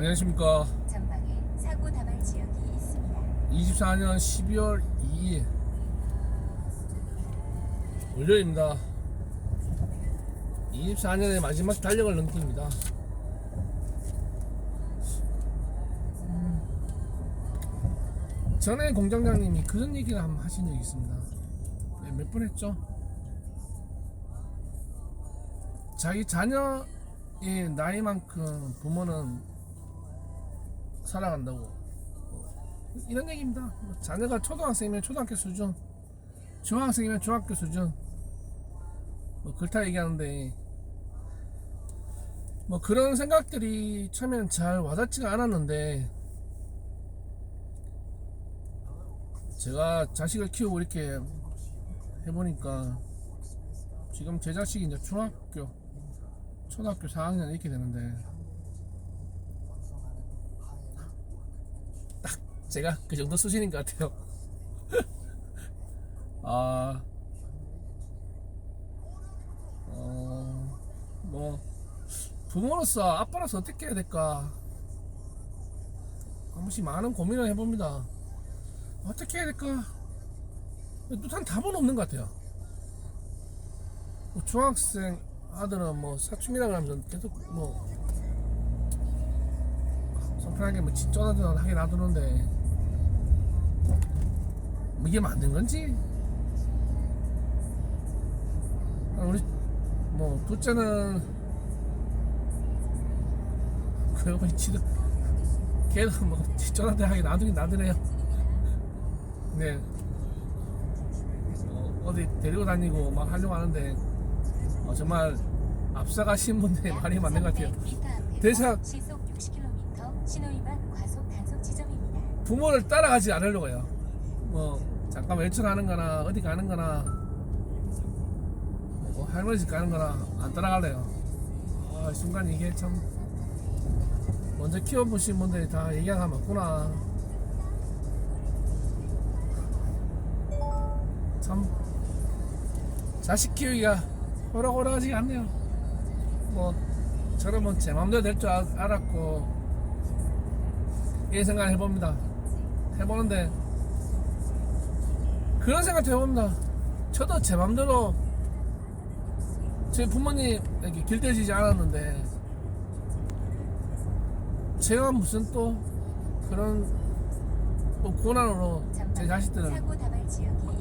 안녕하십니까. 전방에 사고 다발 지역이 있습니다. 24년 12월 2일 월요일입니다. 24년의 마지막 달력을 넘깁니다. 음. 전에 공장장님이 그런 얘기를 한번 하신 적이 있습니다. 네, 몇번 했죠? 자기 자녀의 나이만큼 부모는 살아간다고 이런 얘기입니다. 뭐 자녀가 초등학생이면 초등학교 수준, 중학생이면 중학교 수준, 뭐 그렇다 얘기하는데 뭐 그런 생각들이 처음엔 잘 와닿지가 않았는데 제가 자식을 키우고 이렇게 해보니까 지금 제 자식이 이제 중학교, 초등학교 4학년 이렇게 되는데 제가 그 정도 수준인 것 같아요. 아, 어, 뭐 부모로서 아빠로서 어떻게 해야 될까? 한 번씩 많은 고민을 해봅니다. 어떻게 해야 될까? 뚜한 답은 없는 것 같아요. 뭐 중학생 아들은 뭐 사춘기라 그러면 계속 뭐 속편하게 뭐 찌쩌다든 하게 놔두는데 뭐 이게 맞는 건지 아, 우리 뭐 둘째는 그러고 지도 걔도 뭐 찌쩌다든 하게 놔두긴 놔두네요 네 어, 어디 데리고 다니고 막 하려고 하는데 어, 정말 앞서가신 분들의 말이 맞는 것 같아요 300m 앞에서 대사- 시속 60km 신호위반 과속 단속 지점입니다. 부모를 따라가지 않으려고 해요. 뭐 잠깐 외출하는 거나 어디 가는 거나 뭐 할머니 집 가는 거나 안 따라갈래요. 아, 순간 이게 참 먼저 키워보신 분들이 다 얘기가 맞구나. 참 자식 키우기가 호락호락하지 않네요. 뭐 저는 뭐제 마음대로 될 줄 알았고 이 생각을 해봅니다. 해보는데 그런 생각도 해봅니다. 저도 제 맘대로 제 부모님에게 길들여지지 않았는데 제가 무슨 또 그런 뭐 고난으로 제 자식들을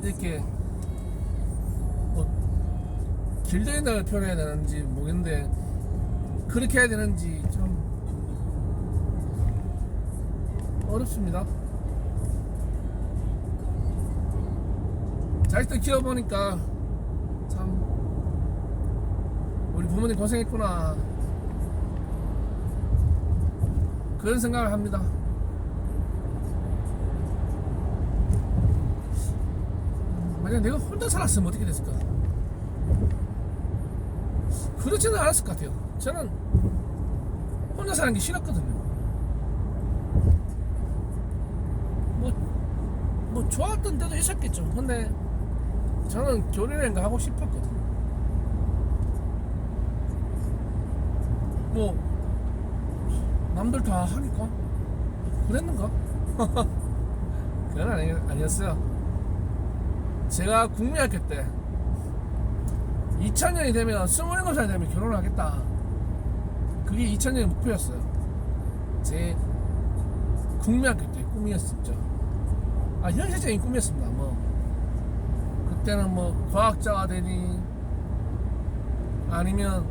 이렇게. 뭐 길들인다고 표현해야 되는지 모르겠는데 그렇게 해야 되는지 좀 어렵습니다. 자식들 키워보니까 참 우리 부모님 고생했구나 그런 생각을 합니다. 만약 내가 혼자 살았으면 어떻게 됐을까? 그렇지는 않았을 것 같아요. 저는 혼자 사는 게 싫었거든요. 뭐, 뭐 좋았던 때도 있었겠죠. 근데 저는 교련인가 하고 싶었거든요. 뭐 남들 다 하니까 그랬는가? 그건 아니, 아니었어요. 제가 국민학교 때 2000년이 되면 27살 되면 결혼을 하겠다. 그게 2000년의 목표였어요. 제 국민학교 때 꿈이었었죠. 아, 현실적인 꿈이었습니다. 뭐, 그때는 뭐, 과학자가 되니, 아니면,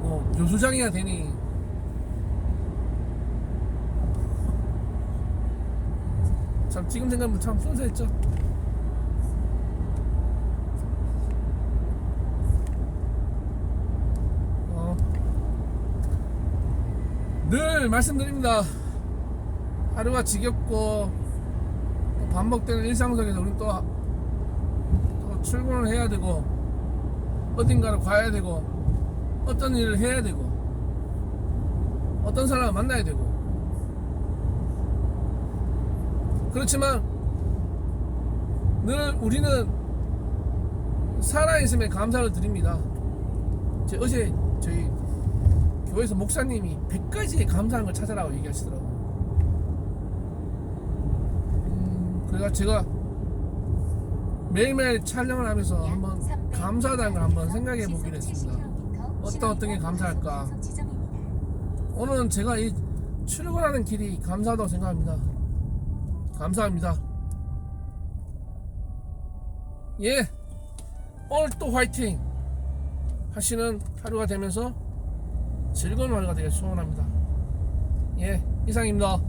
뭐, 교수장이가 되니, 참, 지금 생각하면 참 순수했죠. 어, 늘 말씀드립니다. 하루가 지겹고 또 반복되는 일상 속에서 우리 또, 또 출근을 해야 되고 어딘가를 가야 되고 어떤 일을 해야 되고 어떤 사람을 만나야 되고 그렇지만 늘 우리는 살아있음에 감사를 드립니다. 제 어제 저희 교회에서 목사님이 100가지의 감사하는 걸 찾아라고 얘기하시더라고요. 음, 그래가 제가 매일매일 촬영을 하면서 한번 감사하다는 걸 한번 생각해 보기로 했습니다. 어떤 어떤 게 감사할까? 오늘은 제가 이 출근하는 길이 감사하다고 생각합니다. 감사합니다. 예, 오늘 또 화이팅 하시는 하루가 되면서 즐거운 하루가 되길 소원합니다. 예, 이상입니다.